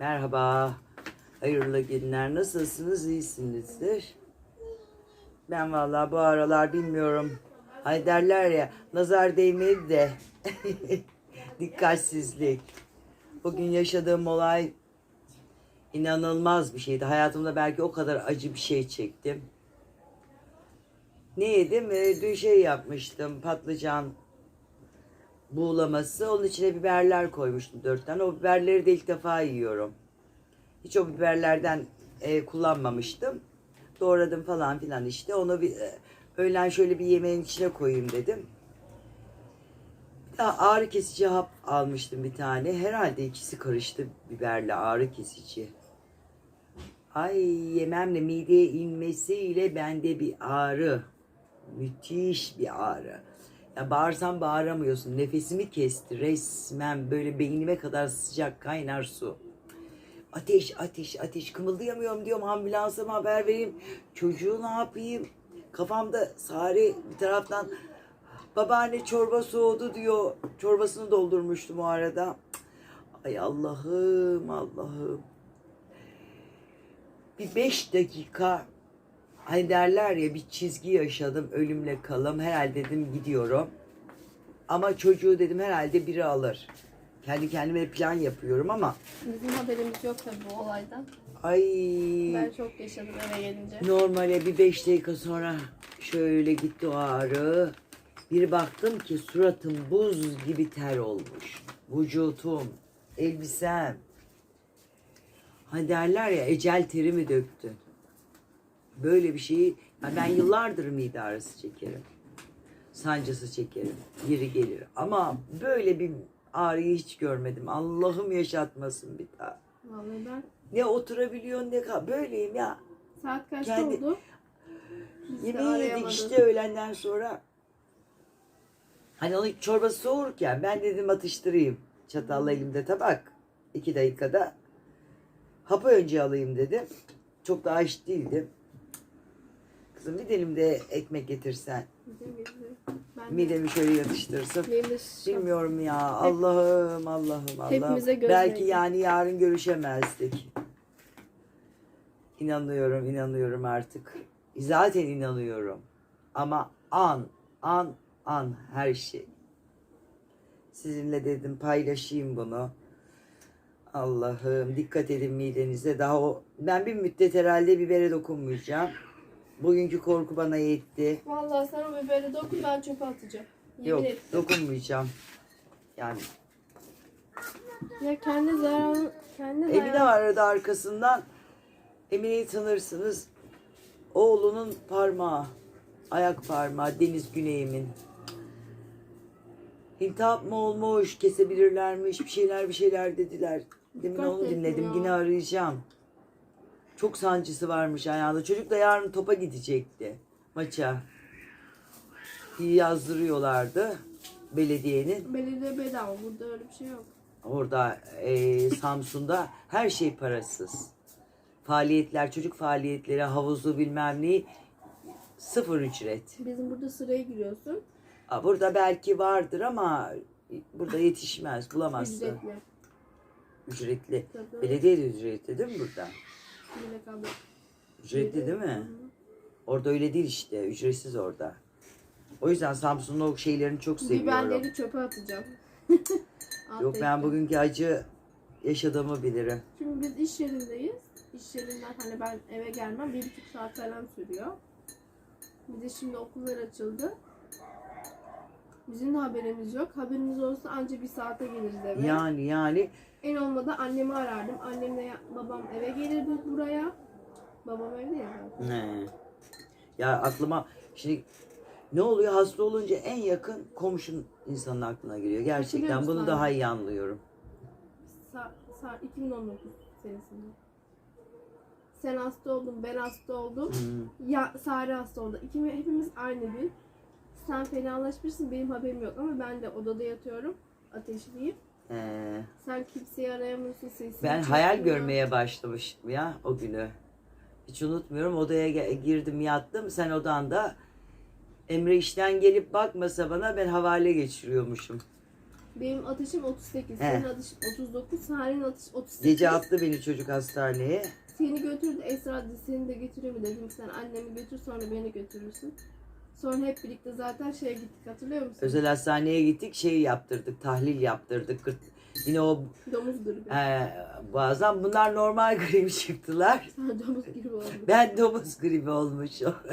Merhaba. Hayırlı günler. Nasılsınız? İyisinizdir. Ben vallahi bu aralar bilmiyorum. Hay derler ya nazar değmedi de dikkatsizlik. Bugün yaşadığım olay inanılmaz bir şeydi. Hayatımda belki o kadar acı bir şey çektim. Ne yedim? Ee, Dün şey yapmıştım. Patlıcan buğulaması. Onun içine biberler koymuştum dört tane. O biberleri de ilk defa yiyorum. Hiç o biberlerden e, kullanmamıştım. Doğradım falan filan işte. Onu bir e, öğlen şöyle bir yemeğin içine koyayım dedim. Bir daha ağrı kesici hap almıştım bir tane. Herhalde ikisi karıştı biberle ağrı kesici. Ay yememle mideye inmesiyle bende bir ağrı. Müthiş bir ağrı. Ya bağırsam bağıramıyorsun. Nefesimi kesti resmen böyle beynime kadar sıcak kaynar su. Ateş ateş ateş kımıldayamıyorum diyorum ambulansa mı haber vereyim. Çocuğu ne yapayım? Kafamda Sare bir taraftan babaanne çorba soğudu diyor. Çorbasını doldurmuştum o arada. Ay Allah'ım Allah'ım. Bir beş dakika hani derler ya bir çizgi yaşadım ölümle kalım. Herhalde dedim gidiyorum. Ama çocuğu dedim herhalde biri alır. Kendi kendime plan yapıyorum ama Bizim haberimiz yok tabii bu olaydan. ay Ben çok yaşadım eve gelince. normale bir beş dakika sonra şöyle gitti o ağrı. Bir baktım ki suratım buz gibi ter olmuş. Vücutum, elbisem. Hani derler ya ecel terimi döktün. Böyle bir şeyi ya ben yıllardır mide ağrısı çekerim. Sancısı çekerim. Geri gelir. Ama böyle bir ağrıyı hiç görmedim. Allah'ım yaşatmasın bir daha. Vallahi ben Ne oturabiliyorsun ne kal. Böyleyim ya. saat kaçta Kendi- oldu? Biz Yemeği yedik işte öğlenden sonra. Hani onun çorbası soğurken ben dedim atıştırayım. Çatalla elimde tabak. iki dakikada. Hapı önce alayım dedim. Çok da aç değildim. Kızım bir dilim de ekmek getirsen. Midemi şöyle yatıştırsın. Bilmiyorum ya. Allah'ım Allah'ım Allah'ım. Belki yani yarın görüşemezdik. İnanıyorum, inanıyorum artık. Zaten inanıyorum. Ama an, an, an her şey. Sizinle dedim paylaşayım bunu. Allah'ım dikkat edin midenize. Daha o ben bir müddet herhalde bibere dokunmayacağım. Bugünkü korku bana yetti. Vallahi sen o biberi dokun ben çöpe atacağım. Yemin Yok ettim. dokunmayacağım. Yani Ya kendi zararı, kendi Emine zararı. aradı arkasından. Emine'yi tanırsınız. Oğlunun parmağı. Ayak parmağı Deniz Güney'imin. İltihap mı olmuş, kesebilirlermiş, bir şeyler bir şeyler dediler. Demin Dikkat onu dinledim, ya. yine arayacağım. Çok sancısı varmış ayağında. Çocuk da yarın topa gidecekti maça. İyi yazdırıyorlardı belediyenin. Belediye bedava burada öyle bir şey yok. Orada e, Samsun'da her şey parasız. Faaliyetler, çocuk faaliyetleri, havuzu bilmem ne sıfır ücret. Bizim burada sıraya giriyorsun. Aa, Burada belki vardır ama burada yetişmez, bulamazsın. Ücretli. Ücretli. Tabii. Belediye de ücretli değil mi burada? Melek abla. Ücretli değil mi? Orada öyle değil işte, ücretsiz orada. O yüzden Samsun'un o şeylerini çok seviyorum. Biberleri çöpe atacağım. Yok ben bugünkü acı yaşadığımı bilirim. Şimdi biz iş yerindeyiz. İş yerinden hani ben eve gelmem bir buçuk saat falan sürüyor. Bir de şimdi okullar açıldı. Bizim de haberimiz yok. Haberimiz olsa anca bir saate geliriz eve. Yani yani En olmadı annemi arardım. Annemle ya- babam eve gelirdi buraya. Babam evde ya zaten. Ne? Ya aklıma şimdi ne oluyor hasta olunca en yakın komşun insanın aklına geliyor. Gerçekten bunu daha anne? iyi anlıyorum. Sa, sa 2019 senesinde. Sen hasta oldun, ben hasta oldum. Hmm. Ya Sare hasta oldu. İkimiz, hepimiz aynı gün. Sen fenalaşmışsın benim haberim yok ama ben de odada yatıyorum. Ateşliyim. Ee, Sen kimseyi arayamıyorsun. Sesini ben hayal çıkmıyor. görmeye başlamıştım ya o günü. Hiç unutmuyorum. Odaya girdim yattım. Sen odanda Emre işten gelip bakmasa bana ben havale geçiriyormuşum. Benim ateşim 38, He. senin ateşin 39, Sare'nin ateşi 38. Gece attı beni çocuk hastaneye. Seni götürdü Esra seni de götüreyim dedim sen annemi götür sonra beni götürürsün. Sonra hep birlikte zaten şeye gittik hatırlıyor musun? Özel hastaneye gittik şey yaptırdık tahlil yaptırdık. Gırt- Yine o Domuz gribi. e, bazen bunlar normal grip çıktılar. Domuz gribi oldun. Ben domuz gribi olmuşum.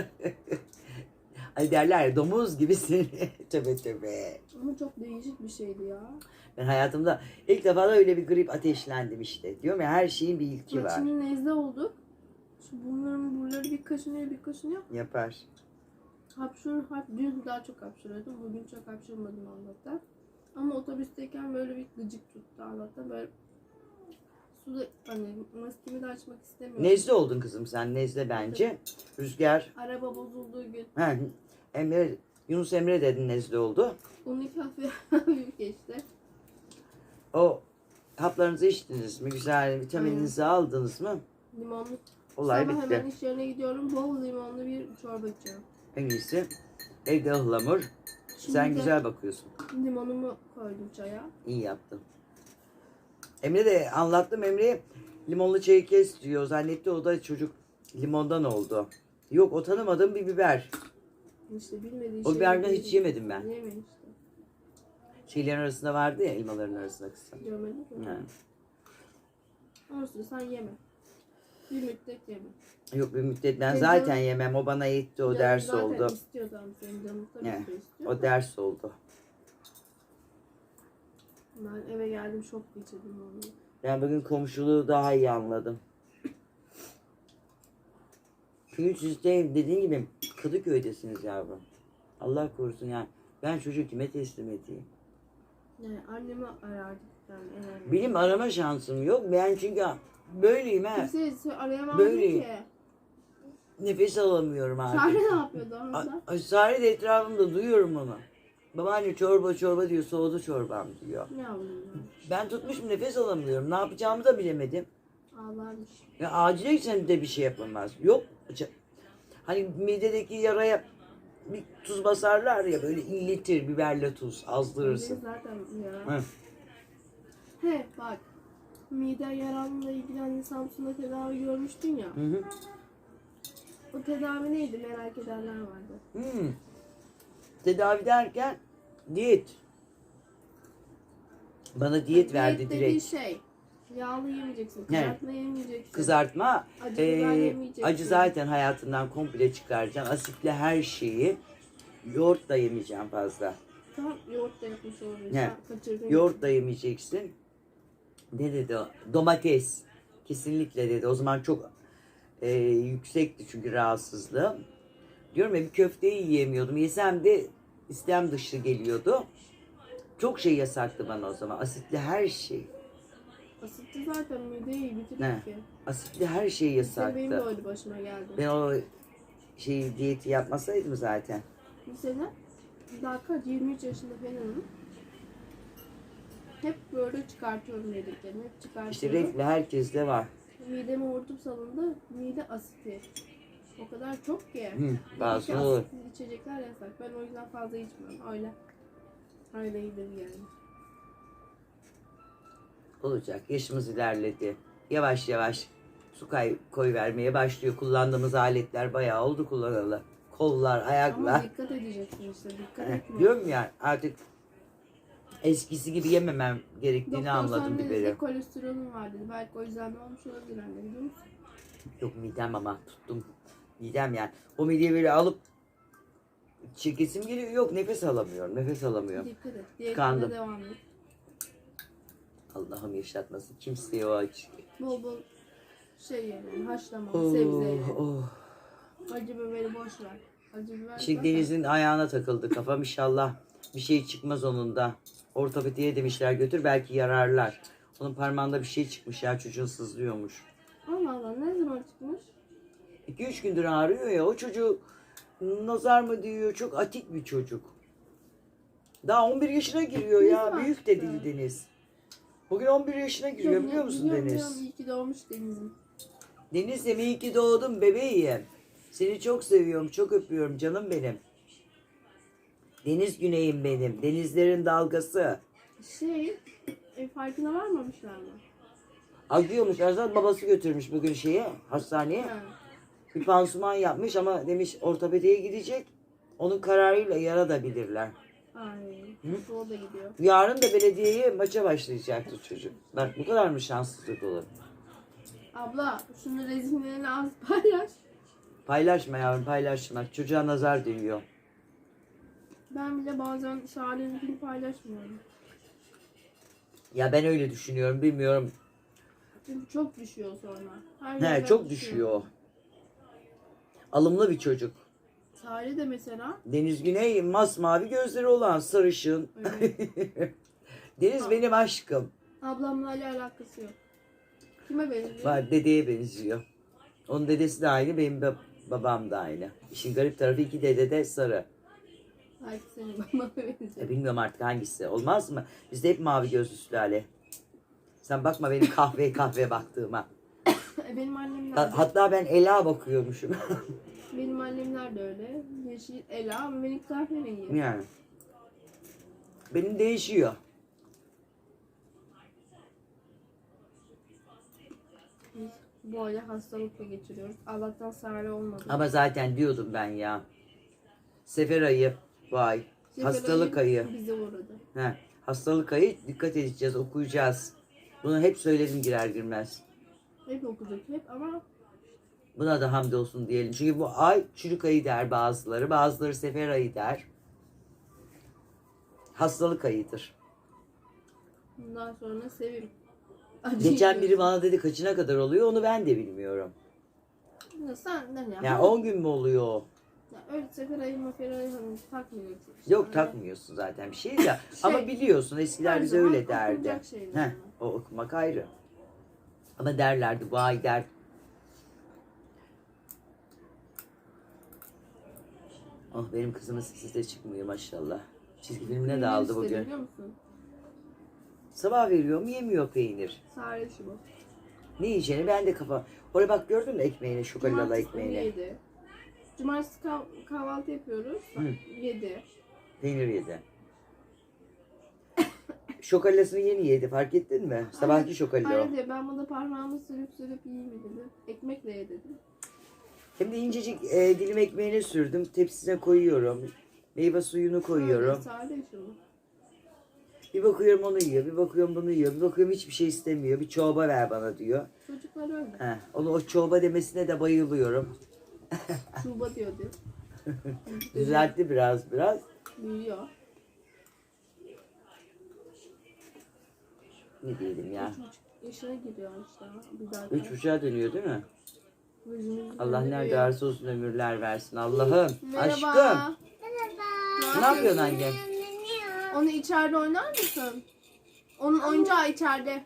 Hani derler ya domuz gibisin. tövbe tövbe. Ama çok değişik bir şeydi ya. Ben hayatımda ilk defa da öyle bir grip ateşlendim işte. Diyorum ya her şeyin bir ilki var. şimdi nezle olduk. Şu bunların buraları bir kaşınıyor bir kaşınıyor. Yapar. Hapşur, hap, dün daha çok hapşırıyordum. Bugün çok hapşırmadım Allah'tan. Ama otobüsteyken böyle bir gıcık tuttu Allah'tan. Böyle suda hani maskemi de açmak istemiyorum. Nezle oldun kızım sen nezle bence. Rüzgar. Araba bozulduğu gün Ha, Emre, Yunus Emre dedin nezle oldu. onun iki hafif geçti. O haplarınızı içtiniz mi? Güzel vitamininizi aldınız mı? Limonlu. Olay Sabah bitti. hemen iş yerine gidiyorum. Bol limonlu bir çorba içiyorum. En iyisi evde ıhlamur. Şimdi Sen de güzel bakıyorsun. Limonumu koydum çaya. İyi yaptın. Emre de anlattım Emre'ye limonlu çayı kes diyor. Zannetti o da çocuk limondan oldu. Yok o tanımadığım bir biber. İşte bilmediği O biberden hiç yemedim ben. Yeme işte. Şeylerin arasında vardı ya elmaların arasında kızım. Görmedin mi? Ha. Olsun sen yeme. Bir müddet yeme. Yok bir müddet ben Senin zaten canın- yemem. O bana yetti o Canım ders zaten oldu. istiyor tamam senin canın tabii Ne? ki istiyor. O ders oldu. Ben eve geldim şok geçirdim onu. Ben bugün komşuluğu daha iyi anladım. Çünkü siz de dediğin gibi Kadıköy'desiniz yavrum. Allah korusun yani. Ben çocuğu kime teslim edeyim? Yani annemi arardık önemli. Benim arama şansım yok. Ben çünkü böyleyim ha. Kimseyi arayamazdım Böyle. ki. Nefes alamıyorum Sare artık. ne yapıyordu orada? A- Ay, Sare de etrafımda duyuyorum onu. Babaanne çorba çorba diyor, soğudu çorbam diyor. Ne yapayım Ben tutmuşum nefes alamıyorum. Ne yapacağımı da bilemedim. ben? Ağlarmış. Ya acile gitsen de bir şey yapamaz. Yok. Hani midedeki yaraya bir tuz basarlar ya böyle inletir biberle tuz azdırırsın. zaten ya. Hı. He bak. Mide yaranla ilgili hani Samsun'da tedavi görmüştün ya. Hı hı. O tedavi neydi merak edenler vardı. Hmm. Tedavi derken diyet. Bana diyet verdi dediği direkt. şey. Yağlı yemeyeceksin, Ne? kızartma yemeyeceksin. Kızartma, Acı eee, biber yemeyeceksin. acı zaten hayatından komple çıkaracaksın. Asitli her şeyi. Yoğurt da yemeyeceğim fazla. Tam yoğurt da yapmış oluyor. Ne? Sen Kaçırdın. Yoğurt da yemeyeceksin. Ne dedi o? Domates. Kesinlikle dedi. O zaman çok eee, yüksekti çünkü rahatsızlığım. Diyorum ya bir köfteyi yiyemiyordum. Yesem de istem dışı geliyordu. Çok şey yasaktı bana o zaman. Asitli her şey. Asitli zaten mideyi bitirir Ne? ki. Asitli her şey İşte benim de yasaktı. öyle başıma geldi. Ben o şey diyeti yapmasaydım zaten. Bir sene daha kaç 23 yaşında falanım. Hep böyle çıkartıyorum yediklerimi. Hep çıkartıyorum. İşte reflü herkeste var. Mideme hortum salındı. Mide asiti. O kadar çok ki. Hı, İki olur. asitli içecekler yasak. Ben o yüzden fazla içmiyorum. Öyle. Öyle iyidir yani. Olacak. Yaşımız ilerledi. Yavaş yavaş su kay koy vermeye başlıyor. Kullandığımız aletler bayağı oldu kullanalı. Kollar, Ama ayaklar. dikkat edeceksin işte. Dikkat etmiyorsun. Diyorum ya artık eskisi gibi yememem gerektiğini Doktor anladım biberi. dedi kolesterolün var dedi. Belki o yüzden de olmuş olabilir anne biliyor musun? Yok midem ama tuttum. Midem yani. O mideyi böyle alıp çekesim geliyor. Yok nefes alamıyorum. Nefes alamıyorum. Dikkat et. Diyetine Tıkandım. devam et. Allah'ım yaşatmasın. Kimseye o acı. Bol bol şey ye. Haşlama, Oh, sebze oh. Acı biberi boş ver. Acı biber Şimdi Deniz'in ayağına takıldı kafam inşallah. Bir şey çıkmaz onun da. Ortopediye demişler götür belki yararlar. Onun parmağında bir şey çıkmış ya çocuğun sızlıyormuş. Allah Allah ne zaman çıkmış? 2-3 gündür ağrıyor ya o çocuğu nazar mı diyor çok atik bir çocuk. Daha 11 yaşına giriyor Ne ya zaman büyük çıktı? dedi Deniz. Bugün 11 yaşına giriyor biliyor musun biliyorum, Deniz? biliyorum. İyi ki doğmuş Deniz'im. Deniz de iyi ki doğdun bebeğim. Seni çok seviyorum, çok öpüyorum canım benim. Deniz güneyim benim, denizlerin dalgası. Şey, e, farkına varmamışlar mı? Acıyormuş Erzan babası götürmüş bugün şeye hastaneye. Ha. Bir pansuman yapmış ama demiş ortopediye gidecek. Onun kararıyla yara da bilirler. Ay, o da gidiyor. Yarın da belediyeye maça başlayacaktı çocuk. Bak bu kadar mı şanssızlık olur? Abla, şunu resimlerini az paylaş. Paylaşma yavrum paylaşma. Çocuğa nazar değiyor. Ben bile bazen Şahane'ninkini paylaşmıyorum. Ya ben öyle düşünüyorum bilmiyorum. Çünkü çok düşüyor sonra. Her He yerden çok düşüyor. Alımlı bir çocuk. Salih de mesela Deniz Güney masmavi gözleri olan sarışın. Deniz benim aşkım. ablamla Ali alakası yok. Kime benziyor? Var dedeye benziyor. Onun dedesi de aynı benim bab- babam da aynı. İşin garip tarafı iki dede de sarı. Babana E, bilmiyorum artık hangisi. Olmaz mı? Bizde hep mavi gözlü sülale. Sen bakma benim kahve kahve baktığıma. E, Benim annemler de, Hatta ben Ela bakıyormuşum. benim annemler de öyle. Yeşil Ela ama benim kahverengi. yani. Benim değişiyor. Biz bu ara hastalıkla geçiriyoruz. Allah'tan Sare olmadı. Ama zaten diyordum ben ya. Sefer ayı bu ay. Sefer Hastalık ayı. Bize uğradı. He, hastalık ayı dikkat edeceğiz, okuyacağız. Bunu hep söyledim girer girmez. Hep okuduk hep ama Buna da hamdolsun diyelim. Çünkü bu ay çürük ayı der bazıları. Bazıları sefer ayı der. Hastalık ayıdır. bundan sonra sevim. Acı Geçen biri bana dedi kaçına kadar oluyor onu ben de bilmiyorum. Sen ne ya? Ya 10 gün mü oluyor? Ya öyle sefer ayı mafer ayı hani takmıyoruz. Yok Yani takmıyorsun zaten bir şey de. Ama biliyorsun eskiler her bize zaman öyle derdi. okunacak şeyler Heh, o okumak ayrı. Ama derlerdi bu ay der. Oh benim kızımın sesi de çıkmıyor maşallah. Çizgi filmine de aldı bugün. Biliyor musun? Sabah veriyorum yemiyor peynir. Sare şu bu. Ne yiyeceğini ben de kafa. Oraya bak gördün mü ekmeğini, şokolalı Cumartesi ekmeğini. Cumartesi kah- kahvaltı yapıyoruz. Hı. Yedi. Peynir yedi. Şokolasını yeni yedi fark ettin mi? Sabahki şokalla o. Hayır diye ben buna parmağımı sürüp sürüp yiyeyim mi dedi. Ekmekle ye dedim. Hem de incecik e, dilim ekmeğini sürdüm. Tepsisine koyuyorum. Meyve suyunu koyuyorum. Sade. Bir bakıyorum onu yiyor, bir bakıyorum bunu yiyor, bir bakıyorum hiçbir şey istemiyor. Bir çorba ver bana diyor. Çocuklar öyle. Heh, onu o çorba demesine de bayılıyorum. Çuba diyor diyor. Düzeltti biraz biraz. Büyüyor. Ne diyelim ya. Üç buçuk yaşına giriyor işte. Bir daha. Üç buçuğa dönüyor değil mi? Gözümüz Allah dönüyor. nerede arsa olsun ömürler versin. Allah'ım. Merhaba. Aşkım. Ne yapıyorsun anne? Onu içeride oynar mısın? Onun oyuncağı içeride.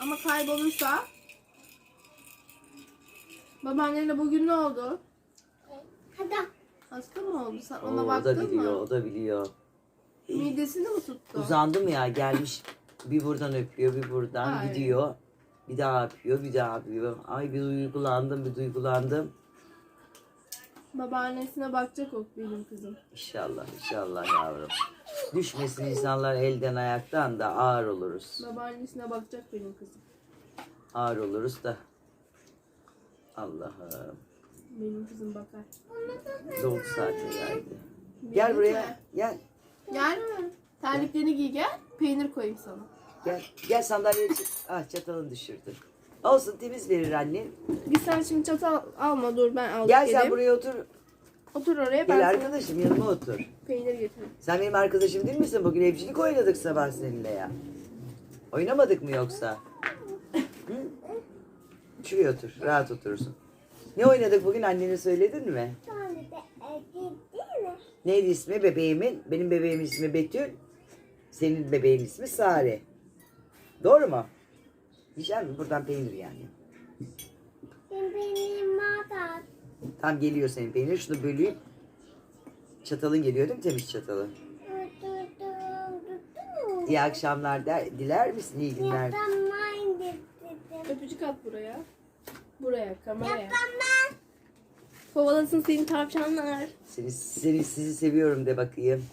Ama kaybolursa. Babaannenle bugün ne oldu? Hasta mı oldu? Sen Oo, ona o da baktın biliyor, mı? o da biliyor. Midesini mi tuttu? Uzandı mı ya gelmiş bir buradan öpüyor bir buradan Ay. gidiyor. Bir daha öpüyor bir daha öpüyor. Ay bir duygulandım bir duygulandım. Babaannesine bakacak o benim kızım. İnşallah inşallah yavrum. Düşmesin insanlar elden ayaktan da ağır oluruz. Babaannesine bakacak benim kızım. Ağır oluruz da. Allah'ım. Benim kızım bakar. Doldu saate geldi. Gel mi? buraya. Gel. Gel. Terliklerini giy gel. Peynir koyayım sana. Gel. Gel sandalyeye çık. Ah çatalını düşürdün. Olsun temiz verir annen. Git sen şimdi çatal alma dur ben alıp Gel geleyim. sen buraya otur. Otur oraya ben Gel sana arkadaşım yanıma otur. peynir getireyim. Sen benim arkadaşım değil misin? Bugün evcilik oynadık sabah seninle ya. Oynamadık mı yoksa? Şuraya otur. Rahat oturursun. Ne oynadık bugün annene söyledin mi? Neydi ismi bebeğimin? Benim bebeğimin ismi Betül. Senin bebeğin ismi Sare. Doğru mu? Yiyecek mi? Buradan peynir yani. Tam geliyor senin peynir. Şunu böleyim. Çatalın geliyor değil mi? Temiz çatalı. İyi akşamlar der, diler misin? İyi günler. Öpücük at buraya. Buraya kameraya. Kovalasın seni tavşanlar. Seni, seni, sizi seviyorum de bakayım.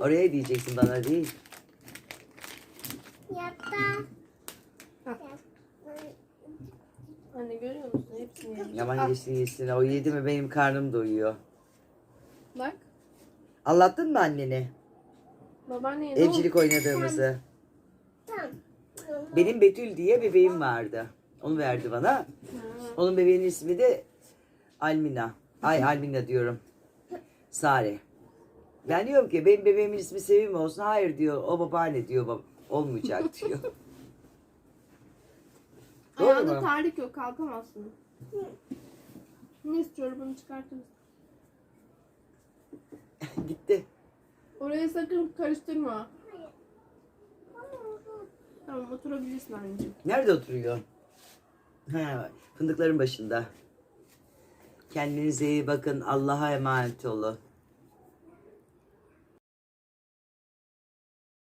Oraya diyeceksin bana değil. Yatta. Anne görüyor musun? Hepsini yemiş. Yaman Ah, geçsin yesin. O yedi mi benim karnım doyuyor. Bak. Anlattın mı annene? Babaanneye ne Evcilik oldu? oynadığımızı. Tamam. Benim Betül diye bebeğim vardı. Onu verdi bana. Onun bebeğin ismi de Almina. Ay Almina diyorum. Sare. Ben diyorum ki benim bebeğimin ismi Sevim olsun. Hayır diyor. O babaanne diyor. Bab olmayacak diyor. Doğru Ayağında mu? terlik yok kalkamazsın. Neyse çorabını çıkartırız. Gitti. Oraya sakın karıştırma. Tamam oturabilirsin anneciğim. Nerede oturuyor? Ha, fındıkların başında. Kendinize iyi bakın. Allah'a emanet olun.